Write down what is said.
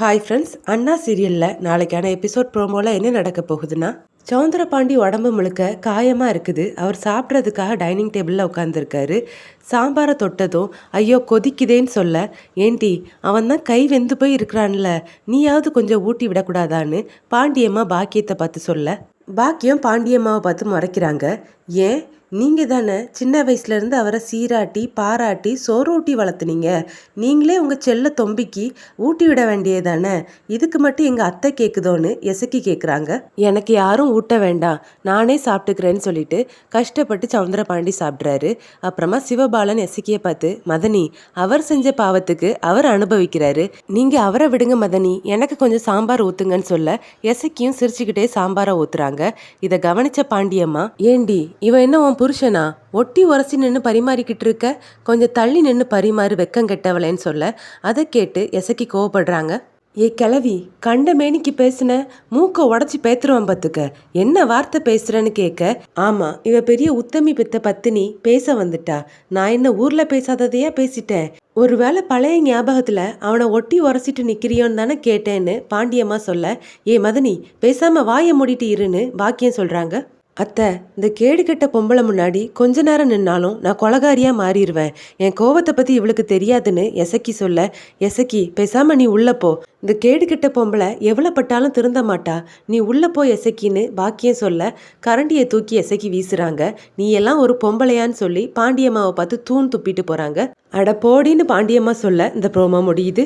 Hi friends அண்ணா சீரியலில் நாளைக்கான episode ப்ரோமோவில் என்ன நடக்க போகுதுன்னா சௌந்தரபாண்டி உடம்பு முழுக்க காயமாக இருக்குது. அவர் சாப்பிட்றதுக்காக டைனிங் டேபிளில் உட்காந்துருக்காரு சாம்பாரை தொட்டதும் ஐயோ கொதிக்குதேன்னு சொல்ல ஏண்டி அவன் தான் கை வெந்து போய் இருக்கிறான்ல நீயாவது கொஞ்சம் ஊட்டி விடக்கூடாதான்னு பாண்டியம்மா பாக்கியத்தை பார்த்து சொல்ல. பாக்கியம் பாண்டியம்மாவை பார்த்து முறைக்கிறாங்க. ஏன்? நீங்கள் தானே சின்ன வயசுலேருந்து அவரை சீராட்டி பாராட்டி சோறூட்டி வளர்த்துனீங்க. நீங்களே உங்கள் செல்ல தொம்பிக்கு ஊட்டி விட வேண்டியது தானே? இதுக்கு மட்டும் எங்கள் அத்தை கேட்குதோன்னு எசக்கி கேட்குறாங்க எனக்கு யாரும் ஊட்ட வேண்டாம். நானே சாப்பிட்டுக்கிறேன்னு சொல்லிட்டு கஷ்டப்பட்டு சவுந்தரபாண்டி சாப்பிட்றாரு. அப்புறமா சிவபாலன் எசக்கியை பார்த்து மதனி அவர் செஞ்ச பாவத்துக்கு அவர் அனுபவிக்கிறாரு. நீங்கள் அவரை விடுங்க மதனி. எனக்கு கொஞ்சம் சாம்பார் ஊற்றுங்கன்னு சொல்ல எசக்கியும் சிரிச்சுக்கிட்டே சாம்பாரை ஊற்றுறாங்க இதை கவனிச்ச பாண்டியம்மா ஏண்டி இவன் என்ன உன் புருஷனா? ஒட்டி உரசி நின்று பரிமாறிக்கிட்டு இருக்க கொஞ்சம் தள்ளி நின்று பரிமாறு வெக்கம் கெட்டவளேன்னு சொல்ல அதை கேட்டு எசக்கி கோவப்படுறாங்க. ஏ கிளவி கண்ட மேனிக்கு பேசின மூக்க உடச்சி பேத்துருவான் பத்துக்க. என்ன வார்த்தை பேசுறேன்னு கேட்க ஆமா இவ பெரிய உத்தமி பித்த பத்தினி பேச வந்துட்டா. நான் என்ன ஊர்ல பேசாததையா பேசிட்டேன்? ஒருவேளை பழைய ஞாபகத்துல அவனை ஒட்டி உரசிட்டு நிக்கிறியோன்னு தானே கேட்டேன்னு பாண்டியம்மா சொல்ல ஏ மதனி பேசாம வாயை மூடிட்டு இருன்னு பாக்கியம் சொல்றாங்க. அத்தை இந்த கேடு கெட்ட பொம்பளை முன்னாடி கொஞ்ச நேரம் நின்னாலும் நான் கொலகாரியாக மாறிடுவேன். என் கோவத்தை பற்றி இவளுக்கு தெரியாதுன்னு எசக்கி சொல்ல எசக்கி பேசாமல் நீ உள்ளே போ. இந்த கேடுகெட்ட பொம்பளை எவ்வளோ பட்டாலும் திருந்த மாட்டா. நீ உள்ளே போ எசக்கின்னு பாக்கியம் சொல்ல கரண்டியை தூக்கி எசக்கி வீசுறாங்க. நீ எல்லாம் ஒரு பொம்பளையான்னு சொல்லி பாண்டியம்மாவை பார்த்து தூண் துப்பிட்டு போகிறாங்க அட போடின்னு பாண்டியம்மா சொல்ல இந்த ப்ரோமோ முடியுது.